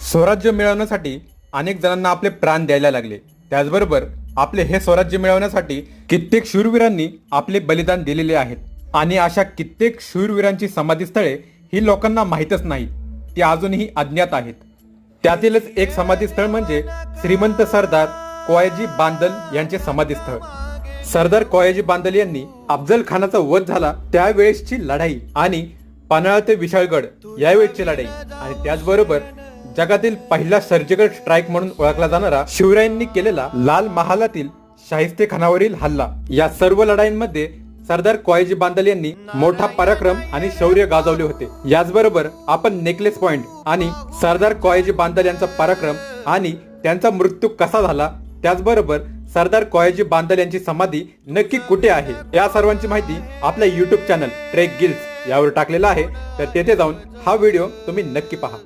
स्वराज्य मिळवण्यासाठी अनेक जणांना आपले प्राण द्यायला लागले. त्याचबरोबर आपले हे स्वराज्य मिळवण्यासाठी कित्येक शूरवीरांनी आपले बलिदान दिलेले आहेत. आणि अशा कित्येक शूरवीरांची समाधीस्थळे ही लोकांना माहीतच नाहीत. ती अजूनही अज्ञात आहेत. त्यातीलच एक समाधीस्थळ म्हणजे श्रीमंत सरदार कोयाजी बांदल यांचे समाधीस्थळ. सरदार कोयाजी बांदल यांनी अफजल खानाचा वध झाला त्यावेळेसची लढाई आणि पानाळा ते विशाळगड यावेळेसची लढाई. आणि त्याचबरोबर जगातील पहिला सर्जिकल स्ट्राईक म्हणून ओळखला जाणारा शिवरायांनी केलेला लाल महालातील शाहिस्ते खानावरील हल्ला. या सर्व लढाईंमध्ये सरदार कोयाजी बांदल यांनी मोठा पराक्रम आणि शौर्य गाजवले होते. याचबरोबर आपण नेकलेस पॉइंट आणि सरदार कोयाजी बांदल यांचा पराक्रम आणि त्यांचा मृत्यू कसा झाला त्याचबरोबर सरदार कोयाजी बांदल यांची समाधी नक्की कुठे आहे या सर्वांची माहिती आपल्या युट्यूब चॅनल ट्रेक गिल्स यावर टाकलेला आहे. तर तेथे जाऊन हा व्हिडिओ तुम्ही नक्की पहा.